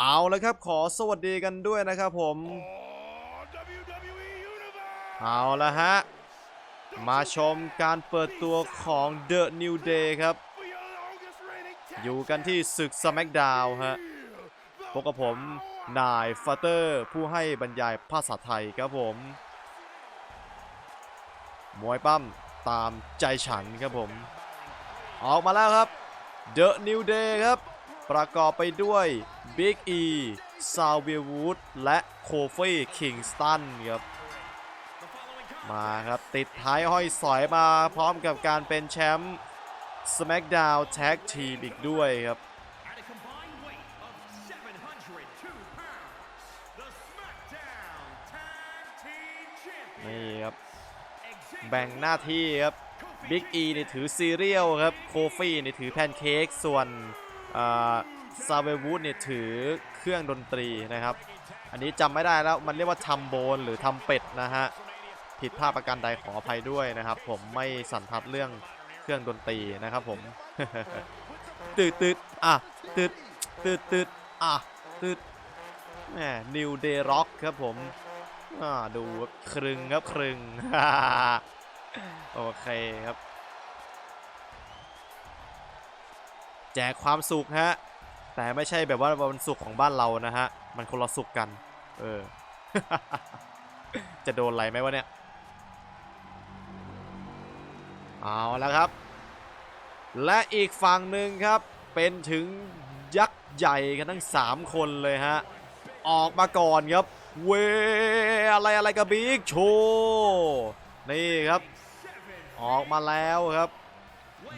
เอาแล้วครับขอสวัสดีกันด้วยนะครับผม WWE Universe เอาละฮะ มาชมการเปิดตัวของ The New Day ครับ for your longest reigning tag อยู่กันที่ศึก SmackDown ฮะพบกับผมนายฟัตเตอร์ผู้ให้บรรยายภาษาไทยครับผม มวยปั้มตามใจฉันครับผม ออกมาแล้วครับ The New Day ครับ ประกอบไปด้วย บิ๊กอีซาเวียวูดและโคฟี่คิงสตันครับมาครับ ติดท้ายห้อยสอยมาพร้อมกับการเป็นแชมป์ SmackDown Tag Team อีกด้วยครับ นี่ครับ แบ่งหน้าที่ครับบิ๊กอีนี่ถือซีเรียลครับ โคฟี่นี่ถือแพนเค้กส่วนอ่า ซาเววูดนี่ยถือเครื่องดนตรีนะครับ อันนี้จำไม่ได้แล้วมันเรียกว่าทำโบนหรือทำเป็ดนะฮะผิดพลาดประการใดขออภัยด้วยนะครับ ผมไม่สันทัดเรื่องเครื่องดนตรีนะครับผมตืดตืดอะตืดตืดตืดอะตืดแหมนิวเดย์ร็อกครับผมอ่าดูครึงครับครึงโอเคครับ แจกความสุขฮะ แต่ไม่ใช่แบบว่าวันสุขของบ้านเรานะฮะ มันคนละสุขกัน เออ จะโดนอะไรไหมวะเนี่ย เอาแล้วครับ และอีกฝั่งหนึ่งครับ เป็นถึงยักษ์ใหญ่กันทั้ง 3 คนเลยฮะ ออกมาก่อนครับ เวอะไรอะไรกับบิ๊กโชว์นี่ครับ ออกมาแล้วครับ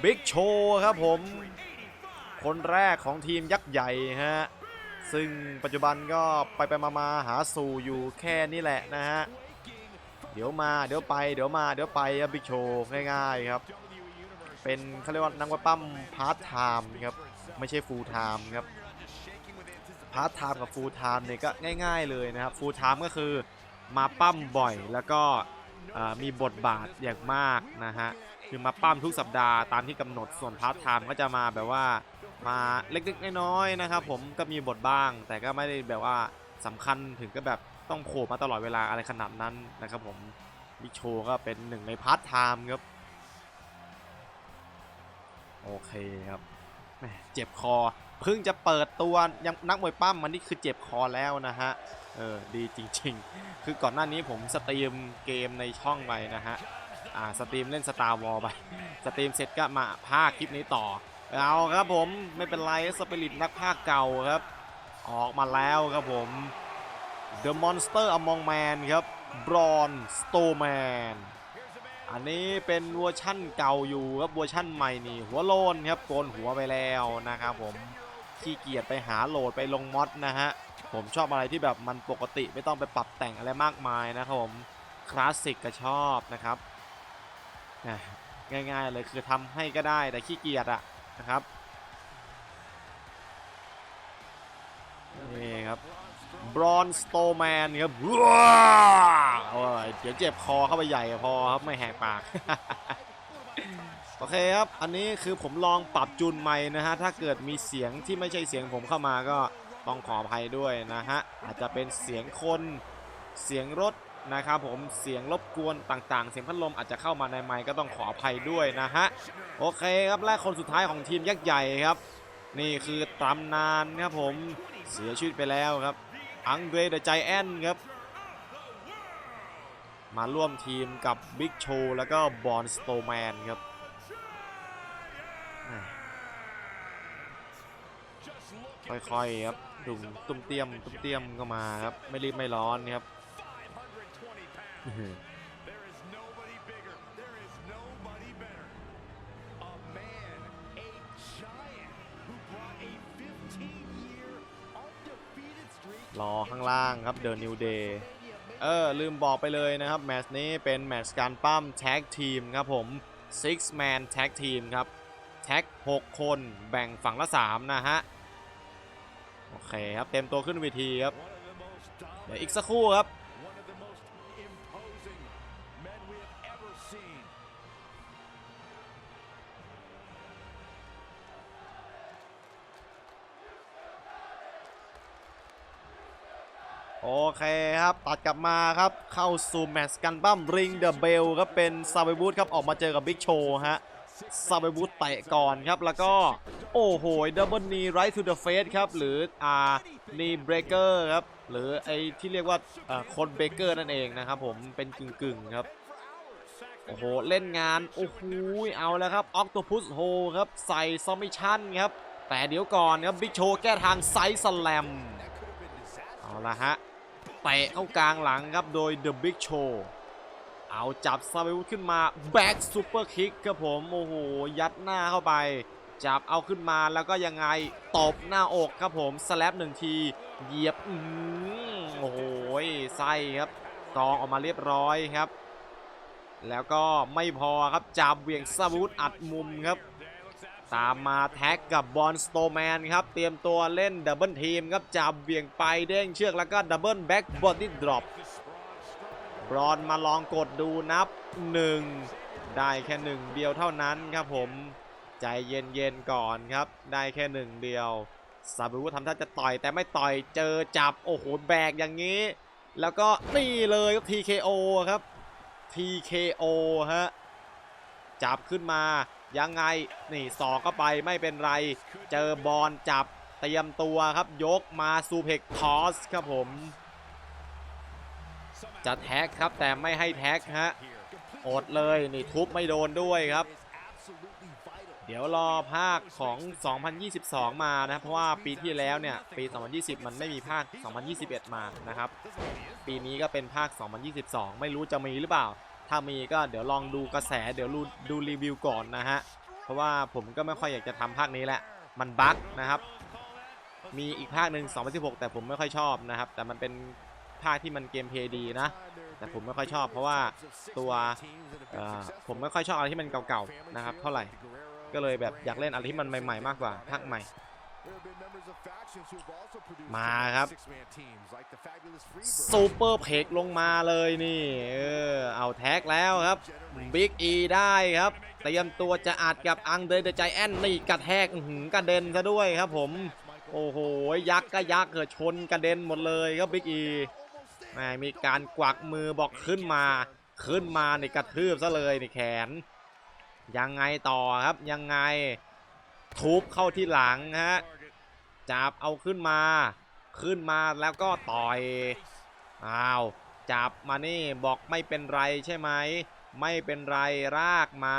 บิ๊กโชว์ครับผม คนแรกของทีมยักษ์ใหญ่ฮะ ซึ่งปัจจุบันก็ไปไปมามาหาสู่อยู่แค่นี้แหละนะฮะ เดี๋ยวมาเดี๋ยวไปเดี๋ยวมาเดี๋ยวไปครับบิ๊กโชว์ง่ายๆครับ เป็นเขาเรียกว่านักว่าปั้มพาร์ทไทม์ครับ ไม่ใช่ฟูลไทม์ครับ พาร์ทไทม์กับฟูลไทม์เนี่ยก็ง่ายๆเลยนะครับ ฟูลไทม์ก็คือมาปั้มบ่อยแล้วก็มีบทบาทอย่างมากนะฮะ คือมาปั้มทุกสัปดาห์ตามที่กำหนดส่วนพาร์ทไทม์ก็จะมาแบบว่า มาเล็กๆน้อยๆนะครับ ผมก็มีบทบ้าง แต่ก็ไม่ได้แบบว่าสำคัญถึงก็แบบต้องโผล่มาตลอดเวลาอะไรขนาดนั้นนะครับผมบิ๊กโชว์ก็เป็นหนึ่งในพาร์ทไทม์ครับ โอเคครับเจ็บคอเพิ่งจะเปิดตัวยังนักมวยปั้มมันนี่คือเจ็บคอแล้วนะฮะเออดีจริง ๆ คือก่อนหน้านี้ผมสตรีมเกมในช่องไปนะฮะอ่าสตรีมเล่น Star Wars ไปสตรีมเสร็จก็มาภาคคลิปนี้ต่อ เอาครับผมไม่เป็นไรสปิริตนักภาคเก่าครับ ออกมาแล้วครับผม The Monster Among Man ครับ Braun Strowman อันนี้เป็นเวอร์ชั่นเก่าอยู่ครับเวอร์ชั่นใหม่นี่หัวโลนครับโกนหัวไปแล้วนะครับผมขี้เกียจไปหาโหลดไปลงมอดนะฮะผมชอบอะไรที่แบบมันปกติไม่ต้องไปปรับแต่งอะไรมากมายนะครับผมคลาสสิกก็ชอบนะครับง่ายๆเลยคือทำให้ก็ได้แต่ขี้เกียจอะ นะครับนี่ครับบรอนสโตแมนครับว้าวโอ้ยเดี๋ยวเจ็บคอเข้าไปใหญ่พอครับไม่แหกปาก โอเคครับ อันนี้คือผมลองปรับจูนไมค์นะฮะ ถ้าเกิดมีเสียงที่ไม่ใช่เสียงผมเข้ามาก็ต้องขออภัยด้วยนะฮะ อาจจะเป็นเสียงคนเสียงรถ นะครับผมเสียงรบกวนต่างๆ เสียงพัดลมอาจจะเข้ามาในไมค์ก็ต้องขออภัยด้วยนะฮะโอเคครับและคนสุดท้ายของทีมยักษ์ใหญ่ครับ นี่คือตำนานครับผมเสียชีวิตไปแล้วครับอังเดรเดอะไจแอนครับ มาร่วมทีมกับบิ๊กโชแล้วก็บอนสโตแมนครับค่อยๆครับดุมตุ้มเตี้ยมตุ้มเตี้ยมก็มาครับ ไม่รีบไม่ร้อนครับ There is nobody bigger. There is nobody better. A man, a giant, who brought a 15-year undefeated streak รอข้างล่างครับเดินนิวเดย์เออ ลืมบอกไปเลยนะครับ แมตช์นี้เป็นแมตช์การปั้มแท็กทีมครับผม six man tag team ครับ แท็ก 6 คนแบ่งฝั่งละ 3 นะฮะ โอเคครับ เต็มตัวขึ้นเวทีครับ one of the most เดี๋ยว dominant, อีกสักครู่ครับ โอเคครับ ตัดกลับมาครับ เข้าสู่แมตช์กันบ้ามริงเดอะเบลครับเป็นซาเบบูธครับออกมาเจอกับบิ๊กโชว์ฮะซาเบบูธเตะก่อนครับ แล้วก็ โอ้โหดับเบิลนีไรท์ทูเดอะเฟสครับ หรืออ่านีเบรกเกอร์ครับ หรือไอที่เรียกว่าอ่าโคนเบรกเกอร์นั่นเองนะครับผมเป็นกึ่งๆครับโอ้โห เล่นงาน โอ้โห เอาแล้วครับอ c ก o พุสโฮครับ ใส่ซอมมิชั่นครับ แต่เดี๋ยวก่อนครับ บิ๊กโชแก้ทางไซส์สแลม เอาละฮะ ตะเข้ากลางหลังครับโดย The Big Show เอาจับซาเบวุธขึ้นมาแบ็กซูเปอร์คิกครับผมโอ้โหยัดหน้าเข้าไป จับเอาขึ้นมาแล้วก็ยังไงตบหน้าอกครับผมสแลปหนึ่งทีเหยียบอืโอ้โหไส้ครับกองออกมาเรียบร้อยครับ แล้วก็ไม่พอครับจับเวียงซาวุธอัดมุมครับ ตามมาแท็กกับบอลสโตแมนครับ เตรียมตัวเล่นดับเบิลทีมครับจับเบี่ยงไปเด้งเชือกแล้วก็ดับเบิลแบ็กบอดี้ดรอปบรอนมาลองกดดูนับ 1 ได้แค่หนึ่งเดียวเท่านั้นครับผมใจเย็นๆก่อนครับ ได้แค่หนึ่งเดียวซาบูทำท่าจะต่อยแต่ไม่ต่อยเจอจับโอ้โหแบกอย่างนี้ แล้วก็นี่เลยครับ TKO ครับ TKO ฮะจับขึ้นมา ยังไงนี่สอกเข้าไปไม่เป็นไร เจอบอลจับเตรียมตัวครับ ยกมาซูเพกทอสครับผม จะแท็กครับแต่ไม่ให้แท็กฮะอดเลยนี่ทุบไม่โดนด้วยครับ เดี๋ยวรอภาคของ 2022 มานะเพราะว่าปีที่แล้วเนี่ยปี 2020 มันไม่มีภาค 2021 มานะครับ ปีนี้ก็เป็นภาค 2022 ไม่รู้จะมีหรือเปล่า ถ้ามีก็เดี๋ยวลองดูกระแสเดี๋ยวดูดูรีวิวก่อนนะฮะ เพราะว่าผมก็ไม่ค่อยอยากจะทำภาคนี้แหละ มันบั๊กนะครับ มีอีกภาคหนึ่ง2016 แต่ผมไม่ค่อยชอบนะครับ แต่มันเป็นภาคที่มันเกมเพลย์ดีนะ แต่ผมไม่ค่อยชอบ เพราะว่าตัวผมไม่ค่อยชอบอะไรที่มันเก่าๆนะครับ เท่าไหร่ ก็เลยแบบอยากเล่นอะไรที่มันใหม่ๆมากกว่าภาคใหม่ มาครับซูเปอร์เพกลงมาเลยนี่เออเอาแท็กแล้วครับบิ๊กอีได้ครับเตรียมตัวจะอัดกับอังเดอร์เดใจแอนนี่กระแทกอื้อหือกระเด็นซะด้วยครับผม โอ้โห ยักษ์ก็ยักษ์เกิดชนกระเด็นหมดเลยครับบิ๊กอีแหมมีการกวักมือบอกขึ้นมาขึ้นมาในกระทืบซะเลยในแขน ยังไงต่อครับยังไงทุบเข้าที่หลังฮะ จับเอาขึ้นมา ขึ้นมาแล้วก็ต่อยอ้าวจับมานี่บอกไม่เป็นไรใช่ไหมไม่เป็นไรรากมา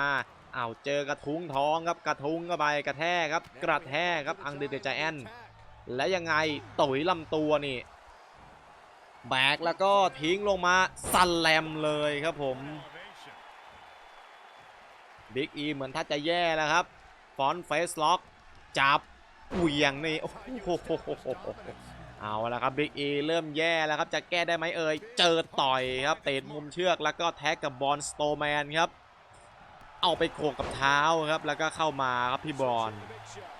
อ้าวเจอกระทุ้งท้องครับกระทุ้งเข้าไปกระแทกครับกระแทกครับอังเดอร์ใจแอนและยังไงตุ๋ยลำตัวนี่แบกแล้วก็ทิ้งลงมาสันแลมเลยครับผมบิ๊กอีเหมือนถ้าจะแย่แล้วครับฟอนเฟสล็อกจับ เหวี่ยงนี่โอ้โหเอาละครับบิ๊กอีเริ่มแย่แล้วครับจะแก้ได้ไหมเอ่ยเจอต่อยครับเตะมุมเชือกแล้วก็แท็กกับบอลสโตแมนครับเอาไปโขกกับเท้าครับแล้วก็เข้ามาครับพี่บอล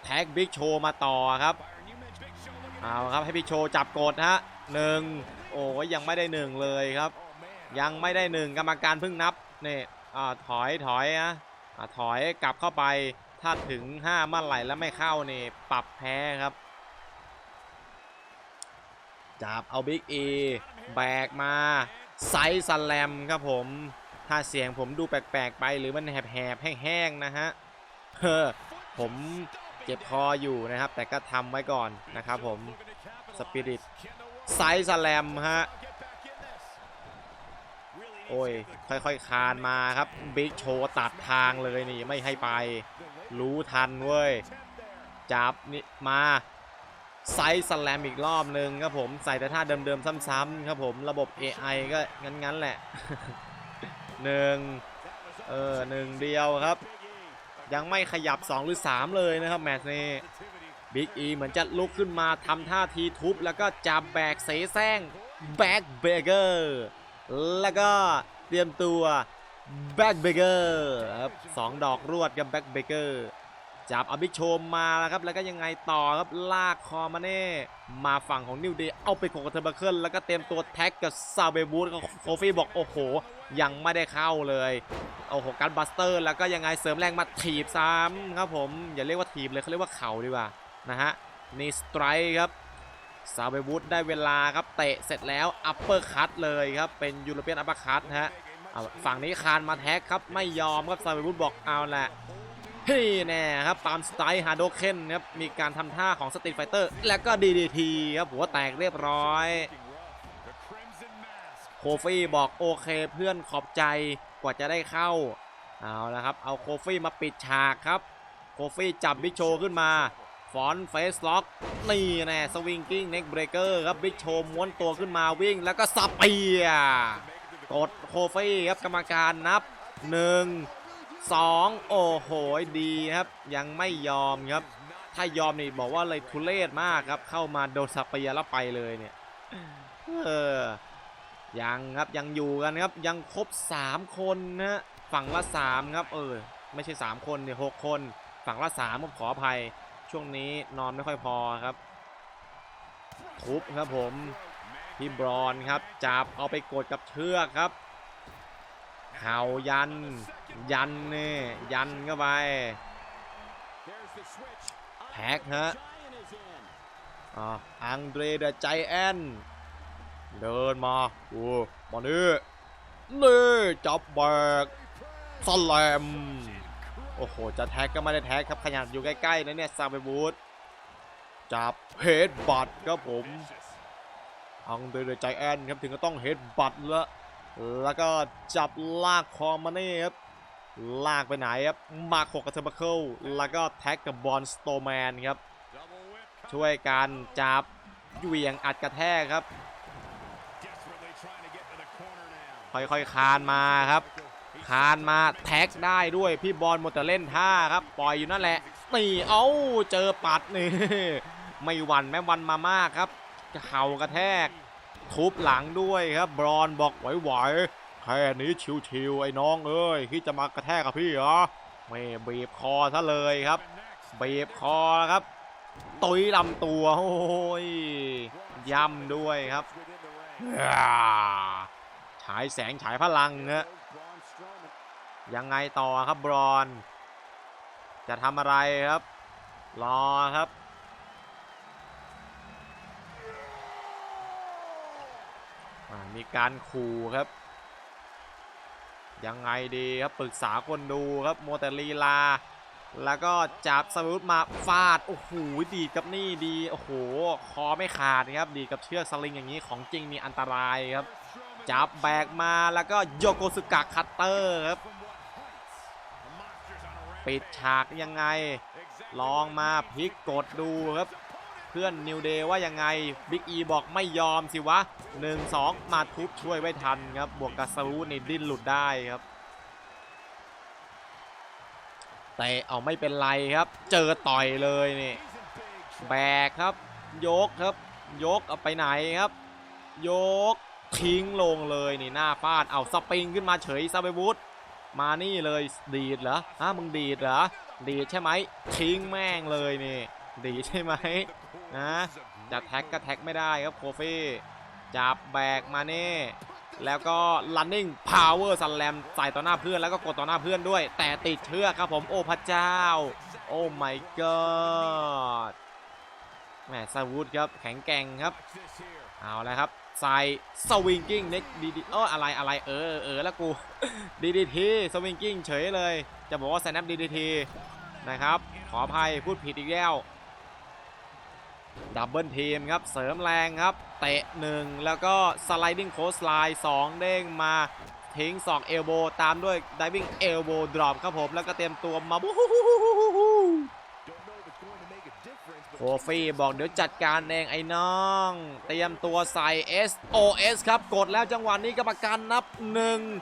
แท็กบิ๊กโชมาต่อครับเอาครับให้พี่โชจับกดฮะหนึ่งโอ้ยยังไม่ได้หนึ่งเลยครับ ยังไม่ได้หนึ่งกรรมการเพิ่งนับเนี่ยอ่าถอยถอยนะอ่าถอยกลับเข้าไป ถ้าถึง5เมื่อไหร่แล้วไม่เข้านี่ปรับแพ้ครับ จับเอาบิ๊กเอแบกมาไซส์สแลมครับผม ถ้าเสียงผมดูแปลกๆไปหรือมันแหบๆแห้งๆนะฮะเฮ้อผมเจ็บคออยู่นะครับ แต่ก็ทำไว้ก่อนนะครับผมสปิริตไซส์สแลมฮะ โอ้ย ค่อยๆคานมาครับ บิ๊กโชว์ตัดทางเลยนี่ไม่ให้ไป รู้ทันเว้ย จับนี่มาไซส์สแลมอีกรอบหนึ่งครับผมใส่แต่ท่าเดิมๆซ้ำๆครับผมระบบ AI ก็งั้นๆแหละหนึ่งเออหนึ่งเดียวครับ ยังไม่ขยับ 2 หรือ 3 เลยนะครับ แมตช์นี้บิ๊กอีเหมือนจะลุกขึ้นมาทำท่าทีทุบ แล้วก็จับแบกเสแสร้งแบกเบเกอร์ แล้วก็เตรียมตัวแบ็กเบเกอร์ครับสองดอกรวดกับแบ็กเบเกอร์จับอภิโชมมาแล้วครับแล้วก็ยังไงต่อครับลากคอมาเน่มาฝั่งของนิวเดย์เอาไปโขกกับเทอร์เบเคิลแล้วก็เตรียมตัวแท็กกับซาเบบูธโคฟี่บอกโอ้โห ยังไม่ได้เข้าเลยโอ้โหการบัสเตอร์แล้วก็ยังไงเสริมแรงมาถีบซ้ำครับผมอย่าเรียกว่าถีบเลยเขาเรียกว่าเข่าดีกว่านะฮะนี่สไตร์ครับ ซาเบวูดได้เวลาครับเตะเสร็จแล้วอัปเปอร์คัตเลยครับเป็นยูโรเปียนอัปเปอร์คัตฮะฝั่งนี้คานมาแท็กครับไม่ยอมครับซาเบวูดบอกเอาแหละเฮ้ยแน่ครับปามสไตล์ฮาโดเคนครับมีการทำท่าของสตรีทไฟเตอร์แล้วก็ดีดีทีครับหัวแตกเรียบร้อยโคฟี่บอกโอเคเพื่อนขอบใจกว่าจะได้เข้าเอาละครับเอาโคฟี่มาปิดฉากครับโคฟี่จับบิ๊กโชขึ้นมา ฟอนเฟสล็อกนี่แน่สวิงกิ้งเน็กเบรเกอร์ครับบิ๊กโชว์ม้วนตัวขึ้นมาวิ่งแล้วก็สับเปียกดโคฟี่ครับกรรมการนับ 1 2 โอ้โหดีครับ ยังไม่ยอมครับ ถ้ายอมนี่บอกว่าเลยทุเลศมากครับ เข้ามาโดนสับเปียแล้วไปเลยเนี่ยเออยังครับยังอยู่กันครับยังครบ 3 คนนะฮะฝั่งละ 3 ครับ เออ ไม่ใช่ 3 คนเนี่ยหคน ฝั่งละ3ผมขออภัย ช่วงนี้นอนไม่ค่อยพอครับทุบครับผมพี่บรอนครับจับเอาไปกดกับเชือกครับเข่ายัน ยันนี่ยันเข้าไปแท็กฮะอังเดรเดใจแอนเดินมาโอ้มานี่นี่จับแบกสแลม โอ้โห จะแท็กก็ไม่ได้แท็กครับขยันอยู่ใกล้ๆนะเนี่ยซาเบบูดจับเฮดบัตครับผมอังเดรเดอะใจแอนครับถึงก็ต้องเฮดบัตแล้วแล้วก็จับลากคอมาเนี่ครับลากไปไหนครับมาโคกับเทอร์บัคเคิลแล้วก็แท็กกับบอลสโตแมนครับ ช่วยกันจับเหวี่ยงอัดกระแทกครับ ค่อยๆคานมาครับ คานมาแท็กได้ด้วยพี่บอลหมดแต่เล่นท่าครับปล่อยอยู่นั่นแหละนี่เอ้าเจอปัดนี่ไม่วันแม้วันมามากครับเข่ากระแทก ทุบหลังด้วยครับบรอนบอกไหวๆแค่นี้ชิวๆไอ้น้องเอ้ยคิดจะมากระแทกกับพี่เหรอไม่บีบคอซะเลยครับบีบคอครับตุยลำตัวโอ้ยย่ำด้วยครับฉายแสงฉายพลังนะ ยังไงต่อครับบรอน จะทำอะไรครับ รอครับ มีการขู่ครับ ยังไงดีครับปรึกษาคนดูครับโมวแต่ลีลา แล้วก็จับสมุดมาฟาด โอ้โห ดีกับนี่ดี โอ้โห คอไม่ขาดนะครับ ดีกับเชือกสลิงอย่างนี้ของจริงมีอันตรายครับจับแบกมาแล้วก็โยโกสุกะคัตเตอร์ครับ ปิด rampage. ฉากยังไง Exactly ลองมาพลิกกดดูครับ เพื่อนนิวเดย์ว่ายังไงบิ๊กอีบอกไม่ยอมสิวะ 1 2 มาทุบช่วยไว้ทันครับ บวกกับสวูนี่ดิ้นหลุดได้ครับแต่เอาไม่เป็นไรครับ เจอต่อยเลยนี่ He's in big trouble. แบกครับ ยกครับ ยกเอาไปไหนครับ ยกทิ้งลงเลยนี่หน้าฟาดเอาสปริงขึ้นมาเฉยซาเบบูด มานี่เลยดีดเหรอฮะมึงดีดเหรอดีดใช่ไหมทิ้งแม่งเลยนี่ดีดใช่ไหมนะจะแท็กก็แท็กไม่ได้ครับโคฟี่จับแบกมาเน่แล้วก็ running power slam ใส่ต่อหน้าเพื่อนแล้วก็กดต่อหน้าเพื่อนด้วย แต่ติดเชือกครับผมโอ้พระเจ้า โอ้ my god แหมซาวูดครับแข็งแกร่งครับ เอาแล้วครับ ใส่สวิงกิ้งเน็กดีดีเอออะไรอะไรเออเออแล้วกูดีดีทีสวิงกิ้งเฉยเลย จะบอกว่าแซนด์ดีดีทีนะครับ ขออภัยพูดผิดอีกแล้วดับเบิลทีมครับ เสริมแรงครับ เตะหนึ่งแล้วก็สไลดิ้งโคสไลน์สองเด้งมาทิ้งสองเอลโบตามด้วยดิวิ่งเอลโบดรอปครับผม แล้วก็เตรียมตัวมาบู๊ โคฟี่บอกเดี๋ยวจัดการเองไอ้น้อง เตรียมตัวใส่ SOS ครับกดแล้วจังหวะนี้กรรมการนับ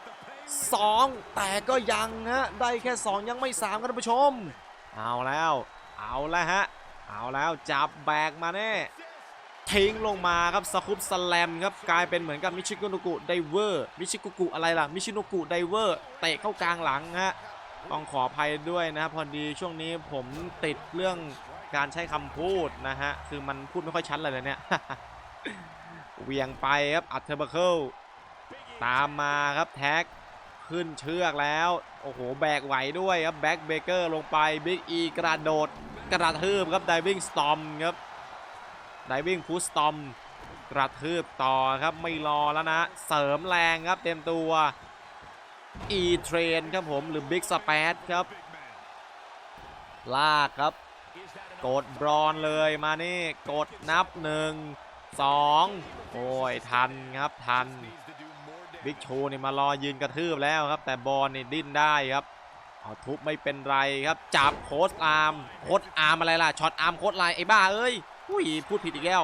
1 2 แต่ก็ยังฮะได้แค่ 2 ยังไม่ 3ครับท่านผู้ชม เอาแล้ว เอาแล้วฮะ เอาแล้วจับแบกมาแน่ทิ้งลงมาครับสคุปสแลมครับกลายเป็นเหมือนกับมิชิโกนุกุไดเวอร์มิชิโกุกุอะไรล่ะมิชิโนกุไดเวอร์เตะเข้ากลางหลังฮะ ต้องขออภัยด้วยนะครับพอดีช่วงนี้ผมติดเรื่องการใช้คำพูดนะฮะ คือมันพูดไม่ค่อยชัดเลยเนี่ยเวียงไปครับอัดเทอร์เบเคิลตามมาครับแท็กขึ้นเชือกแล้ว โอ้โห แบกไหวด้วยครับแบ็กเบเกอร์ลงไปบิ๊กอีกระโดด กระทืบครับไดวิ่งสตอมครับไดวิ่งพุสตอมกระทืบต่อครับไม่รอแล้วนะ เสริมแรงครับเต็มตัว E Train ครับผมหรือ Big s p a d ครับ ลากครับ กดบรอนเลยมานี่กดนับ1 2โอ้ยทันครับทันบิ๊กโชว์นี่มารอยืนกระทืบแล้วครับ แต่บอลนี่ดิ้นได้ครับเอาทุบไม่เป็นไรครับจับโค้ดอาร์มโค้ดอาร์มอะไรล่ะช็อตอาร์มโค้ดไลน์ไอ้บ้าเอ้ยอุ้ยพูดผิดอีกแล้ว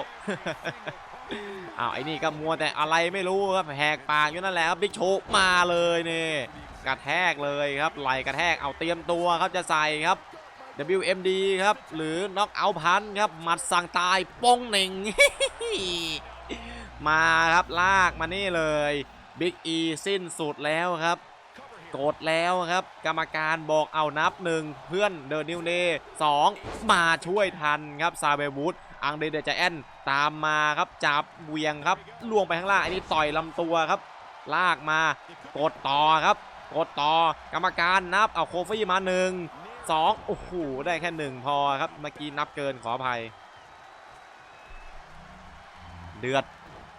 อ้าวไอ้นี่ก็มัวแต่อะไรไม่รู้ครับแหกปากอยู่นั่นแหละครับบิ๊กโชว์มาเลยนี่กระแทกเลยครับไหลกระแทกเอาเตรียมตัวครับจะใส่ครับ WMD ครับ หรือน็อกเอาพันครับหมัดสั่งตายป้องหนึ่งมาครับลากมานี่เลยบิ๊กอีสิ้นสุดแล้วครับกดแล้วครับ กรรมการบอกเอานับหนึ่งเพื่อนเดอร์นิวเน่สองมาช่วยทันครับซาเบวูด อังเดเดจแอนตามมาครับจับเวียงครับล่วงไปข้างล่างอันนี้ต่อยลำตัวครับ ลากมากดต่อครับกดต่อกรรมการนับเอาโคฟี่มาหนึ่งสองโอ้โหได้แค่หนึ่งพอครับเมื่อกี้นับเกินขออภัย เดือด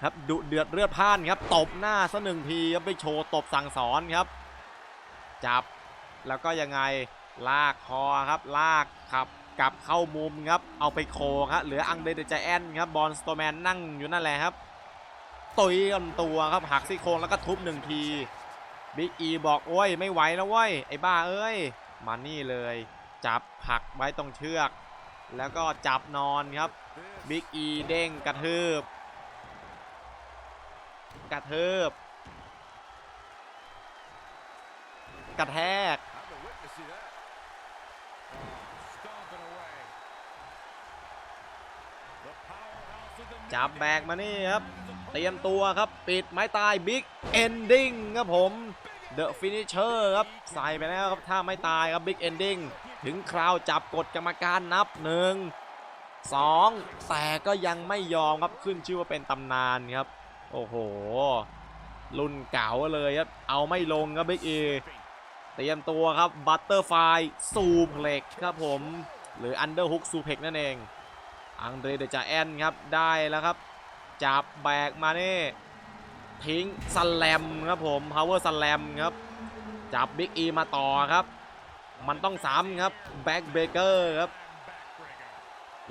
ครับดุเดือดเลือดพ่านครับตบหน้าซะหนึ่งทีครับไปโชว์ตบสั่งสอนครับ จับแล้วก็ยังไงลากคอครับลากขับ กลับเข้ามุมครับ เอาไปโคครับเหลืออังเดเดจแอนครับบอลสโตแมนนั่งอยู่นั่นแหละครับตุยลำตัวครับหักซี่โครงแล้วก็ทุบหนึ่งทีบิ๊กอีบอกโอ้ยไม่ไหวแล้วเว้ยไอ้บ้าเอ้ยมานี่เลย จับผักไว้ตรงเชือก แล้วก็จับนอนครับบิ๊กอีเด้งกระทืบ กระทืบ กระแทก จับแบกมานี่ครับ เตรียมตัวครับปิดไม้ตายบิ๊กเอนดิ้งครับผมเดอะฟินิชเชอร์ครับใส่ไปแล้วครับถ้าไม่ตายครับบิ๊กเอนดิ้งถึงคราวจับกดกรรมการนับ1 2แต่ก็ยังไม่ยอมครับขึ้นชื่อว่าเป็นตำนานครับ โอ้โห รุ่นเก่าเลยครับ เอาไม่ลงครับบิ๊กเอเตรียมตัวครับบัตเตอร์ไฟซูเพล็กครับผม หรืออันเดอร์ฮุกซูเพล็กนั่นเอง อังเดรเดจาแอนครับได้แล้วครับ จับแบกมาเนี่ทิ้งสแลมครับผม power สแลมครับ จับบิ๊กอีมาต่อครับ มันต้องซ้ำครับแบ็กเบเกอร์ครับ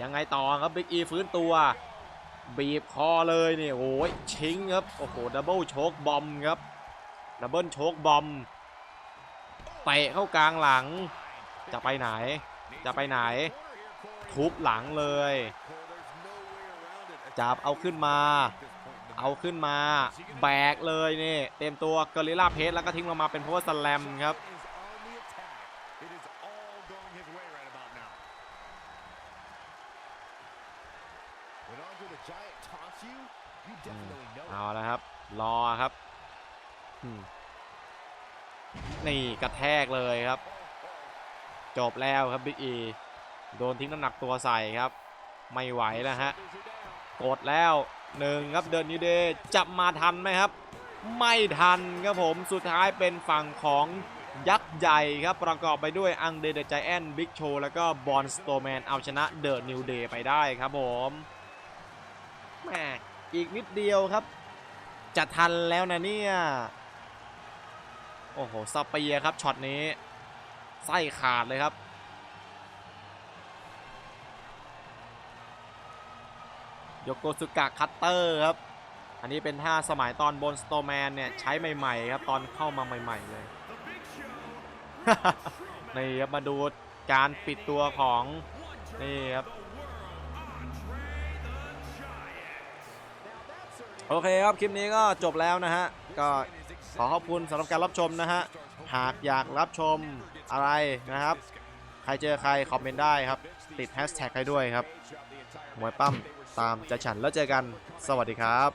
ยังไงต่อครับบิ๊กอีฟื้นตัว บีบคอเลยนี่โอ้ยชิงครับ โอ้โหดับเบิลโชกบอมครับดับเบิลโชกบอมเตะเข้ากลางหลัง จะไปไหน จะไปไหน ทุบหลังเลย จับเอาขึ้นมา เอาขึ้นมา แบกเลยนี่ เต็มตัวกอริลลาเพสแล้วก็ทิ้งลงมาเป็นเพราะว่าสแลมครับ Is on the attack. It is all going his way right about now. When Andre the Giant taunts you, you definitely know เอาแล้วครับ รอครับอืมนี่กระแทกเลยครับ จบแล้วครับบิ๊กอี โดนทิ้งน้ำหนักตัวใส่ครับ ไม่ไหวแล้วฮะ กดแล้วหนึ่งครับเดินยูเดย์จะมาทันไหมครับ ไม่ทันครับผมสุดท้ายเป็นฝั่งของยักษ์ใหญ่ครับ ประกอบไปด้วยอังเดเดจแอนบิ๊กโชแล้วก็บอลสโตแมนเอาชนะเดอะนิวเดย์ไปได้ครับผมแหมอีกนิดเดียวครับ จะทันแล้วนะเนี่ย โอ้โหสเปียครับช็อตนี้ ไส้ขาดเลยครับ โยโกสุกะคัตเตอร์ครับ อันนี้เป็นท่าสมัยตอนบนสโตแมนเนี่ยใช้ใหม่ๆครับตอนเข้ามาใหม่ๆเลย นี่ครับมาดูการปิดตัวของนี่ครับ โอเคครับคลิปนี้ก็จบแล้วนะฮะ ก็ขอขอบคุณสำหรับการรับชมนะฮะ หากอยากรับชมอะไรนะครับ ใครเจอใครคอมเมนต์ได้ครับ ติดแฮชแท็กให้ด้วยครับ มวยปั้ม ตามจะฉันแล้วเจอกัน สวัสดีครับ